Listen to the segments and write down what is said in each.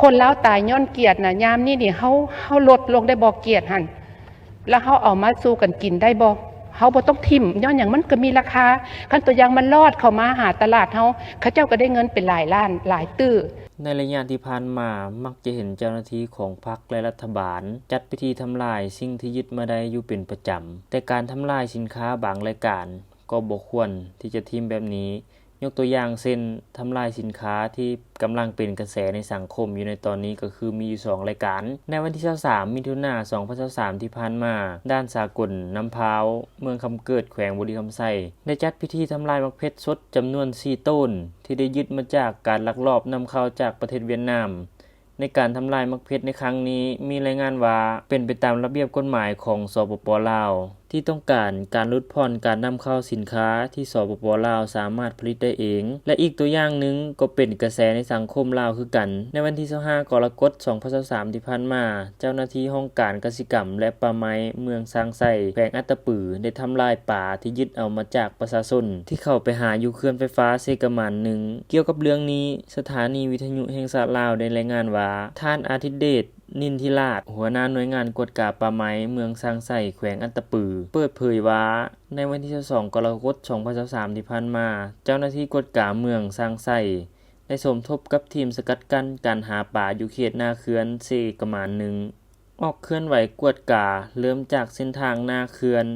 คนแลาวตายย้อนเกียรตินะยามนี้นี่เฮาเฮาลดลงได้บ่เกียรติหันแล้วเฮาเอามาสู้กันกินได้บ่เฮาบ่ต้องทิมย้อนหยังมันก็มีราคาคันตัวอย่างมันรอดเข้ามาหาตลาดเฮาเขาเจ้าก็ได้เงินเป็นหลายล้านหลายตื้อในระยะที่ผ่านมามักจะเห็นเจ้าหน้าที่ของพรรคและรัฐบาล จัดพิธีทำลายสิ่งที่ยึดมาได้อยู่เป็นประจำแต่การทำลายสินค้าบางรายการ ก็บ่ควรที่จะทิมแบบนี้ ยกตัวอย่างเช่นทำลายสินค้าที่กำลังเป็นกระแสในสังคมอยู่ในตอนนี้ก็คือมีอยู่ 2 รายการ ในวันที่ 23 มิถุนายน 2023 ที่ผ่านมา ด้านสากลน้ำพาว เมืองคำเกิดแขวงบุรีคำไซได้จัดพิธีทำลายมักเพชรสดจำนวน 4 ต้น ที่ได้ยึดมาจากการลักลอบนำเข้าจากประเทศเวียดนามในการทำลายมักเพชรในครั้งนี้มีรายงานว่าเป็นไปตามระเบียบกฎหมายของสปปลาว ที่ต้องการการลดผ่อนการนำเข้าสินค้าที่สปปลาวสามารถผลิตได้เอง และอีกตัวอย่างหนึ่งก็เป็นกระแสในสังคมลาวคือกัน ในวันที่25กรกฎคม2023ที่ผ่านมา เจ้าหน้าที่ห้องการกสิกรรม และป่าไม้เมืองซางไซแขวงอัตตปือ ได้ทำลายป่าที่ยึดเอามาจากประชาชนที่เข้าไปหาอยู่เขื่อนไฟฟ้าเซกมันหนึ่งเกี่ยวกับเรื่องนี้สถานีวิทยุแห่งชาลาวได้รายงานว่าท่านอาทิตย์เดช นินทิราช หัวหน้าหน่วยงานกวดกาป่าไม้เมืองซางไสแขวงอัตปือ เปิดเผยว่าในวันที่ 22 กรกฎาคม 2023 ที่ผ่านมา เจ้าหน้าที่กวดกาเมืองซางไสได้สมทบกับทีมสกัดกั้นการหาป่าอยู่เขตนาเขื่อนเซกะมานหนึ่งออกเคลื่อนไหวกวดกาเริ่มจากเส้นทางนาเขื่อน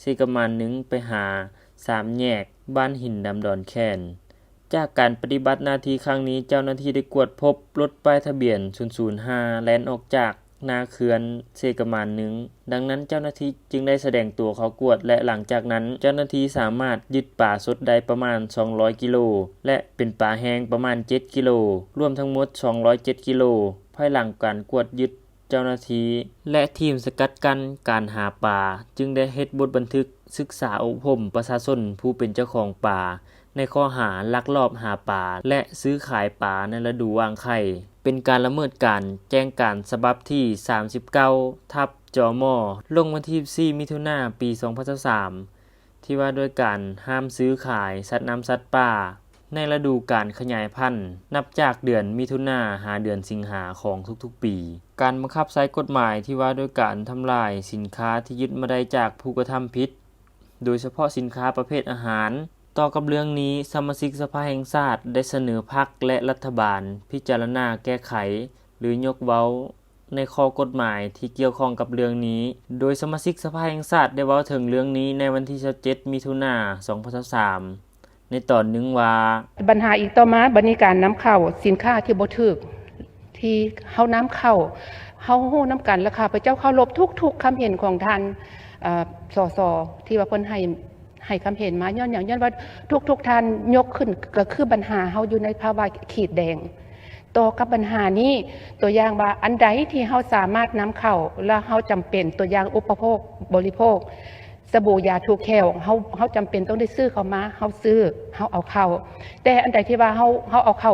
เซกะมานหนึ่งไปหาสามแยกบ้านหินดำดอนแคน จากการปฏิบัติหน้าที่ครั้งนี้เจ้าหน้าที่ได้กวดพบรถป้ายทะเบียน 005 แล่นออกจากนาเขื่อนเซกมานหนึ่ง ดังนั้นเจ้าหน้าที่จึงได้แสดงตัวเขากวด และหลังจากนั้นเจ้าหน้าที่สามารถยึดป่าสดได้ประมาณ 200 กิโล และเป็นป่าแห้งประมาณ 7 กิโล รวมทั้งหมด 207 กิโล ภายหลังการกวดยึด เจ้าหน้าที่และทีมสกัดกั้นการหาป่า จึงได้เฮ็ดบทบันทึกศึกษาอบรมประชาชนผู้เป็นเจ้าของป่า ในข้อหาลักลอบหาป่า และซื้อขายป่าในฤดูวางไข่เป็นการละเมิดการแจ้งการฉบับที่ 39 ทับจอมอลงวันที่4มิถุนายนปี 2023 ที่ว่าด้วยการห้ามซื้อขายสัตว์น้ำสัตว์ป่า ในฤดูการขยายพันธุ์ นับจากเดือนมิถุนาหาเดือนสิงหาของทุกๆปี การบังคับใช้กฎหมายที่ว่าด้วยการทำลายสินค้าที่ยึดมาได้จากผู้กระทำผิด โดยเฉพาะสินค้าประเภทอาหาร ต่อกับเรื่องนี้สมาชิกสภาแห่งชาติได้เสนอพักและรัฐบาล พิจารณาแก้ไข หรือยกเว้าในข้อกฎหมายที่เกี่ยวข้องกับเรื่องนี้ โดยสมาชิกสภาแห่งชาติได้เว้าถึงเรื่องนี้ในวันที่27มิถุนายน2023ในตอนนึงว่าปัญหาอีกต่อมาบัดนี้การนำเข้าสินค้าที่บ่ถูก ที่เฮาน้ำเข้าเฮาฮู้นํกันราคาพระเจ้าเคารพทุกๆคำเห็นของท่านอ่อสสที่ว่าเพิ่นให้ให้คำเห็นมาย้อนอย่างย้อนว่าทุกๆท่านยกขึ้นก็คือปัญหาเฮาอยู่ในภาวะขีดแดงต่อกับปัญหานี้ตัวอย่างว่าอันใดที่เฮาสามารถนำเข้าแล้วเฮาจำเป็นตัวอย่างอุปโภคบริโภค สบู่ยาถูกแควเฮาเฮาจำเป็นต้องได้ซื้อเขามาเฮาซื้อเฮาเอาเข้า แต่อันใดที่ว่าเฮาเฮาเอาเข้า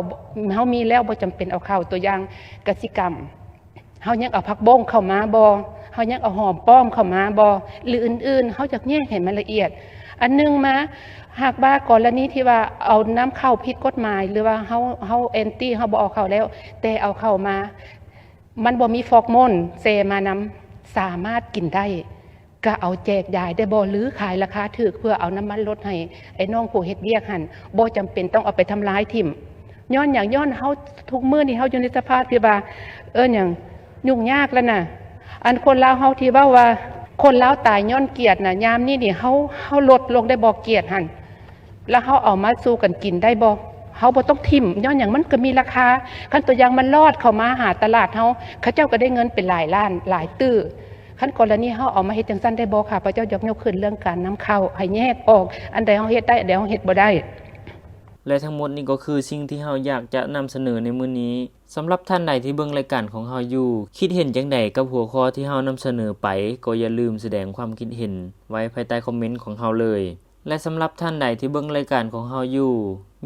เฮามีแล้วบ่จำเป็นเอาเข้าตัวอย่างกสิกรรมเฮายังเอาผักบ้งเข้ามาบ่เฮายังเอาหอมป้อมเข้ามาบ่หรืออื่นๆเฮาจะแยกให้มันละเอียด อันหนึงมาหากว่ากรณีที่ว่าเอาน้ำเข้าผิดกฎหมาย หรือว่าเฮาเฮาแอนตี้เฮาบ่เอาเข้าแล้ว แต่เอาเข้ามา มันบ่มีฟอกมนเซมานำสามารถกินได้ ก็เอาแจกยายได้บ่หรือขายราคาถูกเพื่อเอาน้ำมันลดให้ไอ้น้องผู้เฮ็ดเวียกหันบ่จำเป็นต้องเอาไปทำร้ายทิ่มย้อนอย่างย้อนเฮาทุกมื้อนี่เฮาอยู่ในสภาพที่ว่าเอิ้นหยังยุ่งยากแล้วน่ะ อันคนลาวเฮาที่ว้าว่า คนลาวตายย้อนเกียรติน่ะยามนี้นี่เฮาเฮาลดลงได้บ่เกียรติหันแล้วเฮาเอามาสู้กันกินได้บ่เฮาบ่ต้องทิ่มย้อนอย่างมันก็มีราคาคันตัวอย่างมันรอดเข้ามาหาตลาดเฮาเขาเจ้าก็ได้เงินเป็นหลายล้านหลายตื้อ ขั้นกรณีเฮาเอามาเฮ็ดจังซั่นได้บ่ค่ะพระเจ้ายกยกขึ้นเรื่องการนำเข้าให้แยกออก อันใดเฮาเฮ็ดได้อันใดเฮาเฮ็ดบ่ได้และทั้งหมดนี้ก็คือสิ่งที่เราอยากจะนำเสนอในมื้อนี้สำหรับท่านใดที่เบิ่งรายการของเราอยู่ คิดเห็นจังใดกับหัวข้อที่เรานำเสนอไป ก็อย่าลืมแสดงความคิดเห็น ไว้ภายใต้คอมเมนต์ของเราเลย และสำหรับท่านใดที่เบิ่งรายการของเราอยู่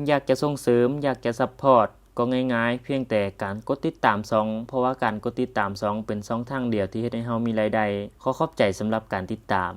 อยากจะส่งเสริม อยากจะซัพพอร์ต ก็ง่ายๆ เพียงแต่การกดติดตามซอง เพราะว่าการกดติดตามซองเป็นซองทางเดียวที่เฮ็ดให้เรามีรายได้ ขอขอบใจสำหรับการติดตาม